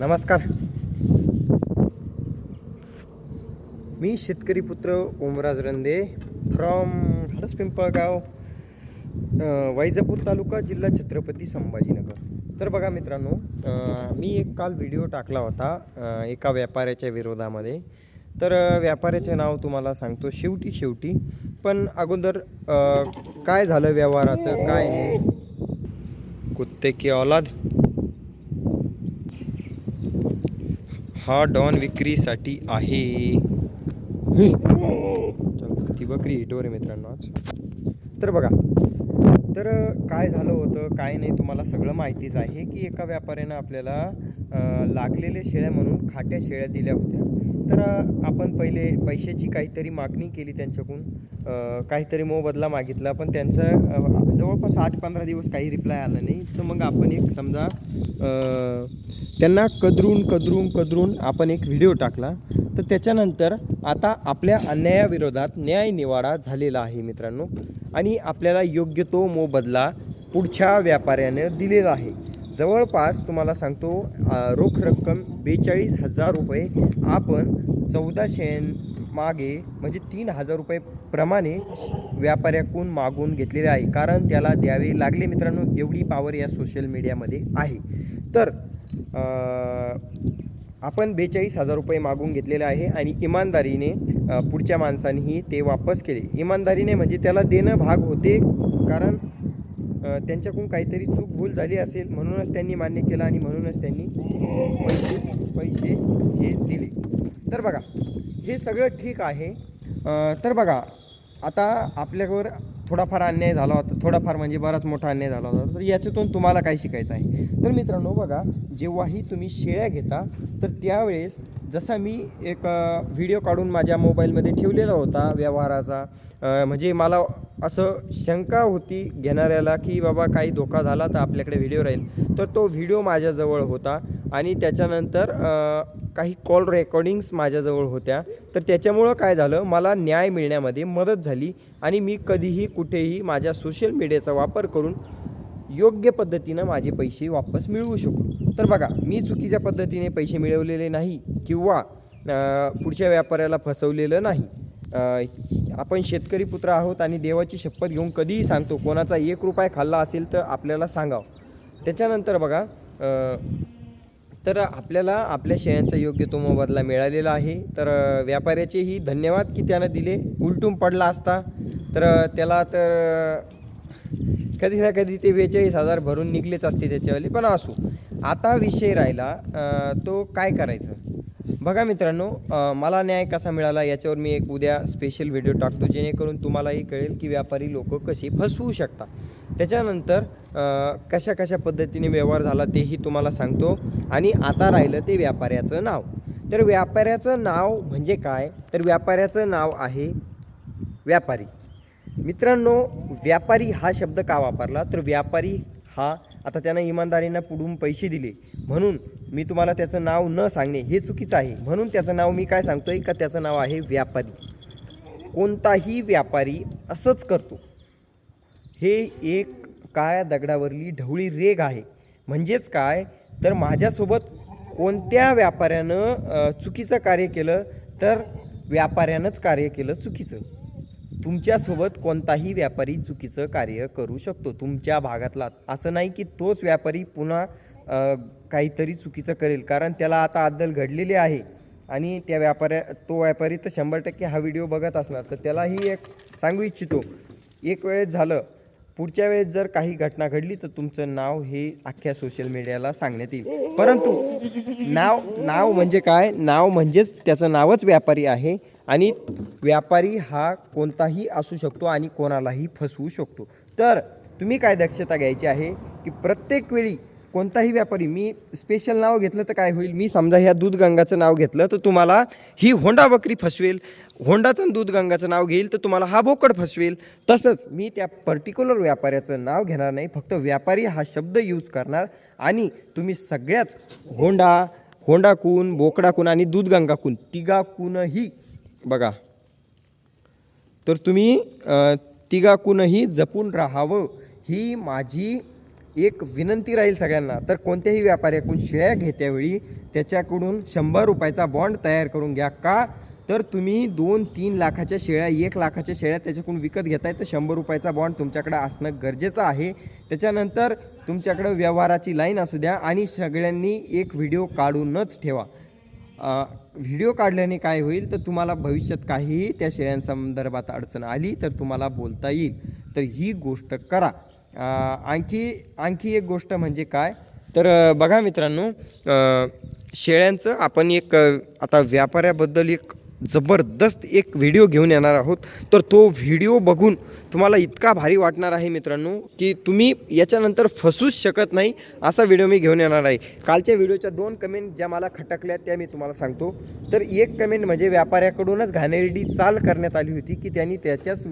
नमस्कार. मी शेतकरी पुत्र ओमराज रंदे फ्रॉम हरस पिंपळगाव वैजापूर तालुका जिल्हा छत्रपती संभाजीनगर. तर बघा मित्रांनो मी एक काल व्हिडिओ टाकला होता एका व्यापाऱ्याच्या विरोधामध्ये. तर व्यापाऱ्याचे नाव तुम्हाला सांगतो शेवटी शेवटी. पण अगोदर काय झालं व्यवहाराचं काय नाही. कुत्ते की औलाद? हा डॉन विक्रीसाठी आहे. ती बकरी हिटवर आहे मित्रांनो आज. तर बघा तर काय झालं होतं काय नाही तुम्हाला सगळं माहितीच आहे की एका व्यापाऱ्यानं आपल्याला लागलेल्या शेळ्या म्हणून खाट्या शेळ्या दिल्या होत्या. तर आपण पहिले पैशाची काहीतरी मागणी केली त्यांच्याकडून. काहीतरी मोबदला मागितला पण त्यांचं जवळपास आठ पंधरा दिवस काही रिप्लाय आला नाही. तर मग आपण एक समजा त्यांना कदरून कदरून कदरून आपण एक व्हिडिओ टाकला. तर त्याच्यानंतर आता आपल्या अन्यायाविरोधात न्याय निवाडा झालेला आहे मित्रांनो. आणि आपल्याला योग्य तो मोबदला पुढच्या व्यापाऱ्याने दिलेला आहे. जवळपास तुम्हाला सांगतो रोख रक्कम बेचाळीस हजार रुपये आपण चौदाशे मागे म्हणजे तीन हजार रुपये प्रमाणे व्यापाऱ्याकडून मागून घेतलेले आहे. कारण त्याला द्यावे लागले मित्रांनो एवढी पावर या सोशल मीडियामध्ये आहे. तर आपण बेचाळीस हजार रुपये मागून घेतलेले आहे आणि इमानदारीने पुढच्या माणसांनीही ते वापस केले. इमानदारीने म्हणजे त्याला देणं भाग होते कारण त्यांच्याकडून काहीतरी चूक भूल झाली असेल म्हणूनच त्यांनी मान्य केलं आणि म्हणूनच त्यांनी पैसे पैसे हे दिले. तर बघा हे सगळं ठीक आहे. तर बघा आता आपल्यावर थोडाफार अन्याय झाला होता थोडाफार म्हणजे बराच मोठा अन्याय झाला होता. तर याच्यातून तुम्हाला काय शिकायचं आहे? तर मित्रांनो बघा जेव्हाही तुम्ही शेळ्या घेता तर त्यावेळेस जसा मी एक व्हिडिओ काढून माझ्या मोबाईलमध्ये ठेवलेला होता व्यवहाराचा म्हणजे मला असं शंका होती घेणाऱ्याला की बाबा काही धोका झाला तर आपल्याकडे व्हिडिओ राहील. तर तो व्हिडिओ माझ्याजवळ होता आणि त्याच्यानंतर काही कॉल रेकॉर्डिंग्स माझ्याजवळ होत्या. तर त्याच्यामुळं काय झालं मला न्याय मिळण्यामध्ये मदत झाली. आणि मी कधीही कुठेही माझ्या सोशल मीडियाचा वापर करून योग्य पद्धतीनं माझे पैसे वापस मिळवू शकू. तर बघा मी चुकीच्या पद्धतीने पैसे मिळवलेले नाही किंवा पुढच्या व्यापाऱ्याला फसवलेलं नाही. आपण शेतकरी पुत्र आहोत आणि देवाची शपथ घेऊन कधीही सांगतो कोणाचा एक रुपया खाल्ला असेल तर आपल्याला सांगावं. त्याच्यानंतर बघा तर आपल्याला आपल्या शेळ्यांचा योग्य तो मोबदला मिळालेला आहे. तर व्यापाऱ्याचेही धन्यवाद की त्यानं दिले. उलटून पडला असता. तर त्याला तर कधी ना कधी ते बेचाळीस हजार भरून निघलेच असते त्याच्यावाली पण असू. आता विषय राहिला तो काय करायचं? बघा मित्रांनो मला न्याय कसा मिळाला याच्यावर मी एक उद्या स्पेशल व्हिडिओ टाकतो जेणेकरून तुम्हालाही कळेल की व्यापारी लोक कसे फसवू शकतात. त्याच्यानंतर कशा कशा पद्धतीने व्यवहार झाला तेही तुम्हाला सांगतो. आणि आता राहिलं ते व्यापाऱ्याचं नाव. तर व्यापाऱ्याचं नाव म्हणजे काय? तर व्यापाऱ्याचं नाव आहे व्यापारी. मित्रांनो व्यापारी हा शब्द का वापरला? तर व्यापारी हा आता त्यांना इमानदारीनं पुढून पैसे दिले. म्हणून मी तुम्हाला त्याचं नाव न सांगणे हे चुकीचं आहे. म्हणून त्याचं नाव मी काय सांगतोय? का त्याचं नाव आहे व्यापारी. कोणताही व्यापारी असंच करतो. हे एक काळ्या दगडावरली ढवळी रेग आहे. म्हणजेच काय? तर माझ्यासोबत कोणत्या व्यापाऱ्यानं चुकीचं कार्य केलं तर व्यापाऱ्यानंच कार्य केलं चुकीचं. तुमच्यासोबत कोणताही व्यापारी चुकीचं कार्य करू शकतो. तुमच्या भागातला असं नाही की तोच व्यापारी पुन्हा काहीतरी चुकीचं करेल. कारण त्याला आता अद्दल घडलेली आहे. आणि त्या व्यापाऱ्या तो व्यापारी तर शंभर टक्के हा व्हिडिओ बघत असणार. तर त्यालाही एक सांगू इच्छितो. एक वेळेस झालं. पुढच्या वेळेस जर काही घटना घडली तर तुमचं नाव हे अख्ख्या सोशल मीडियाला सांगण्यात येईल. परंतु नाव नाव म्हणजे काय? नाव म्हणजेच त्याचं नावच व्यापारी आहे. आणि व्यापारी हा कोणताही असू शकतो आणि कोणालाही फसवू शकतो. तर तुम्ही काय दक्षता घ्यायची आहे की प्रत्येक वेळी कोणताही व्यापारी मी स्पेशल नाव घेतलं तर काय होईल? मी समजा ह्या दूधगंगाचं नाव घेतलं तर तुम्हाला ही होंडा बकरी फसवेल. होंडाचं दूधगंगाचं नाव घेईल तर तुम्हाला हा बोकड फसवेल. तसंच मी त्या पर्टिक्युलर व्यापाऱ्याचं नाव घेणार नाही फक्त व्यापारी हा शब्द यूज करणार आणि तुम्ही सगळ्याच होंडा होंडा कून बोकडा कून आणि दूधगंगा कून तिघा कूनही बघा. तर तुम्ही तिघाकूनही जपून राहावं ही माझी एक विनंती राहील सगळ्यांना. तर कोणत्याही व्यापाऱ्याकडून शेळ्या घेत्यावेळी त्याच्याकडून शंभर रुपयाचा बॉन्ड तयार करून घ्या. का? तर तुम्ही दोन तीन लाखाच्या शेळ्या एक लाखाच्या शेळ्या त्याच्याकडून विकत घेताय तर शंभर रुपयाचा बॉन्ड तुमच्याकडे असणं गरजेचं आहे. त्याच्यानंतर तुमच्याकडं व्यवहाराची लाईन असू द्या आणि सगळ्यांनी एक व्हिडिओ काढूनच ठेवा. व्हिडिओ काढल्याने काय होईल? तर तुम्हाला भविष्यात काहीही त्या शेळ्यांसंदर्भात अडचण आली तर तुम्हाला बोलता येईल. तर ही गोष्ट करा. आणखी आणखी एक गोष्ट म्हणजे काय? तर बघा मित्रांनो शेळ्यांचं आपण एक आता व्यापाऱ्याबद्दल एक जबरदस्त एक व्हिडिओ घेऊन येणार आहोत. तर तो व्हिडिओ बघून तुम्हाला इतका भारी वाटणार आहे मित्रांनो की तुम्ही याच्यानंतर फसूच शकत नाही असा व्हिडिओ मी घेऊन येणार आहे. कालच्या व्हिडिओच्या दोन कमेंट ज्या मला खटकल्या त्या मी तुम्हाला सांगतो. तर एक कमेंट म्हणजे व्यापाऱ्याकडूनच घाणेरडी चाल करण्यात आली होती की त्यांनी त्याच्याच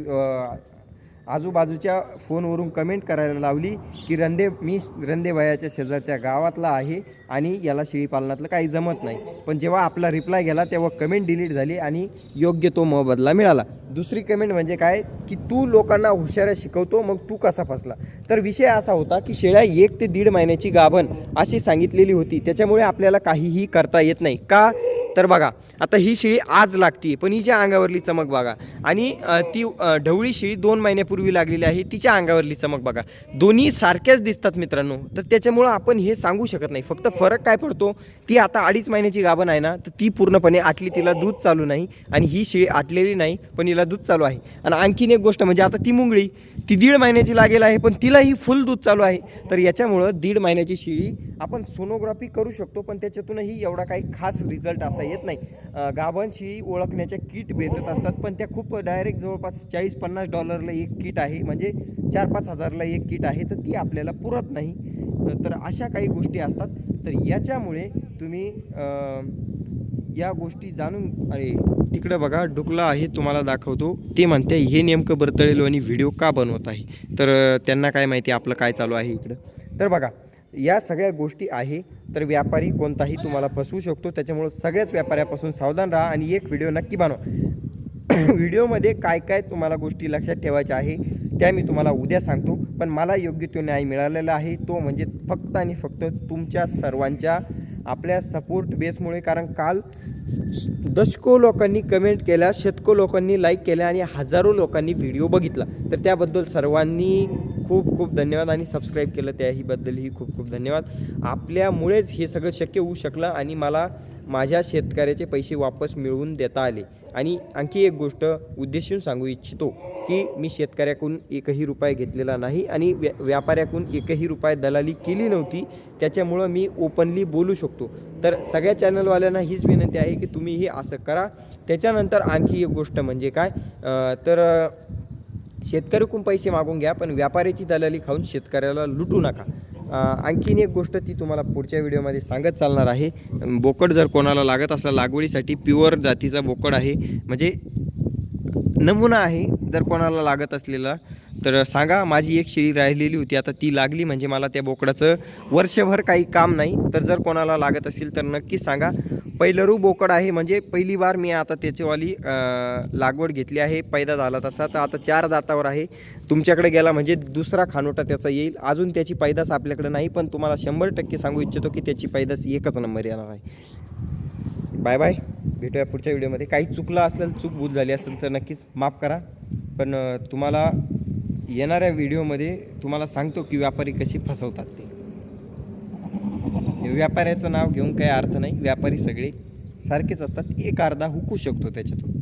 आजूबाजूच्या फोनवरून कमेंट करायला लावली की रंदे मी रंदे वयाच्या शेजारच्या गावातला आहे आणि याला शेळीपालनातलं काही जमत नाही. पण जेव्हा आपला रिप्लाय गेला तेव्हा कमेंट डिलीट झाली आणि योग्य तो मोबदला मिळाला. दुसरी कमेंट म्हणजे काय? की तू लोकांना हुशाऱ्या शिकवतो मग तू कसा फसला? तर विषय असा होता की शेळ्या एक ते दीड महिन्याची गाभण अशी सांगितलेली होती. त्याच्यामुळे आपल्याला काहीही करता येत नाही. का? तर बघा आता ही शेळी आज लागती पण हिच्या अंगावरली चमक बघा. आणि ती ढवळी शेळी दोन महिन्यापूर्वी लागलेली आहे तिच्या अंगावरली चमक बघा. दोन्ही सारख्याच दिसतात मित्रांनो तर त्याच्यामुळं आपण हे सांगू शकत नाही. फक्त फरक काय पडतो ती आता अडीच महिन्याची गाभण आहे ना तर ती पूर्णपणे आटली तिला दूध चालू नाही आणि ही शेळी आटलेली नाही पण हिला दूध चालू आहे. आणि आणखीन एक गोष्ट म्हणजे आता ती मुंगळी ती दीड महिन्याची लागेल आहे पण तिलाही फुल दूध चालू आहे. तर याच्यामुळं दीड महिन्याची शेळी आपण सोनोग्राफी करू शकतो पण त्याच्यातूनही एवढा काही खास रिझल्ट असा येत नाही. गाभांशी ओळखण्याच्या किट भेटत असतात पण त्या खूप डायरेक्ट जवळपास चाळीस पन्नास डॉलरला एक किट आहे म्हणजे चार पाच हजारला एक किट आहे तर ती आपल्याला पुरत नाही. तर अशा काही गोष्टी असतात. तर याच्यामुळे तुम्ही या गोष्टी जाणून अरे तिकडं बघा डुकला आहे तुम्हाला दाखवतो. ते म्हणते हे नेमकं बरतळेलो आणि व्हिडिओ का बनवत आहे? तर त्यांना काय माहिती आपलं काय चालू आहे इकडं. तर बघा या सगळ्या गोष्टी आहे तर व्यापारी कोणताही तुम्हाला फसवू शकतो. त्याच्यामुळं सगळ्याच व्यापाऱ्यापासून सावधान राहा आणि एक व्हिडिओ नक्की बनवा. व्हिडिओमध्ये काय काय तुम्हाला गोष्टी लक्षात ठेवायच्या आहे त्या मी तुम्हाला उद्या सांगतो. पण मला योग्य तो न्याय मिळालेला आहे तो म्हणजे फक्त आणि फक्त तुमच्या सर्वांच्या आपल्या सपोर्ट बेसमुळे कारण काल दशको लोकांनी कमेंट केल्या शतको लोकांनी लाईक केल्या आणि हजारो लोकांनी व्हिडिओ बघितला. तर त्याबद्दल सर्वांनी खूप खूप धन्यवाद आणि सबस्क्राईब केलं त्याहीबद्दलही खूप खूप धन्यवाद. आपल्यामुळेच हे सगळं शक्य होऊ शकलं आणि मला माझ्या शेतकऱ्याचे पैसे वापस मिळवून देता आले. आणि आणखी एक गोष्ट उद्देशून सांगू इच्छितो की मी शेतकऱ्याकडून एकही रुपये घेतलेला नाही आणि व्या व्यापाऱ्याकडून एकही रुपये दलाली केली नव्हती. त्याच्यामुळं मी ओपनली बोलू शकतो. तर सगळ्या चॅनलवाल्यांना हीच विनंती आहे की तुम्हीही असं करा. त्याच्यानंतर आणखी एक गोष्ट म्हणजे काय? तर अं, शेतकऱ्याकडून पैसे मागून घ्या पण व्यापाऱ्याची दलाली खाऊन शेतकऱ्याला लुटू नका. आणखीन एक गोष्ट ती तुम्हाला पुढच्या व्हिडिओमध्ये सांगत चालणार आहे. बोकड जर कोणाला लागत असला लागवडीसाठी प्युअर जातीचा बोकड आहे. म्हणजे नमुना आहे जर कोणाला लागत असलेला तर सांगा माझी एक शेळी राहिलेली होती आता ती लागली म्हणजे मला त्या बोकडाचं वर्षभर काही काम नाही. तर जर कोणाला लागत असेल तर नक्कीच सांगा. पहिलरू बोकड आहे म्हणजे पहिली बार मी आता त्याचीवाली लागवड घेतली आहे. पैदा झाला तसा तर आता चार दातावर आहे. तुमच्याकडे गेला म्हणजे दुसरा खानोटा त्याचा येईल. अजून त्याची पैदास आपल्याकडे नाही पण तुम्हाला शंभर टक्के सांगू इच्छितो की त्याची पैदास एकच नंबर येणार आहे. Bye bye. भेटूया पुढच्या व्हिडिओमध्ये. काही चुकलं असेल चूक भूल झाली असेल तर नक्कीच माफ करा. पण तुम्हाला येणाऱ्या व्हिडिओमध्ये तुम्हाला सांगतो की व्यापारी कशी फसवतात ते. व्यापाऱ्याचं नाव घेऊन काही अर्थ नाही. व्यापारी सगळे सारखेच असतात. एक अर्धा हुकू शकतो त्याच्यातून.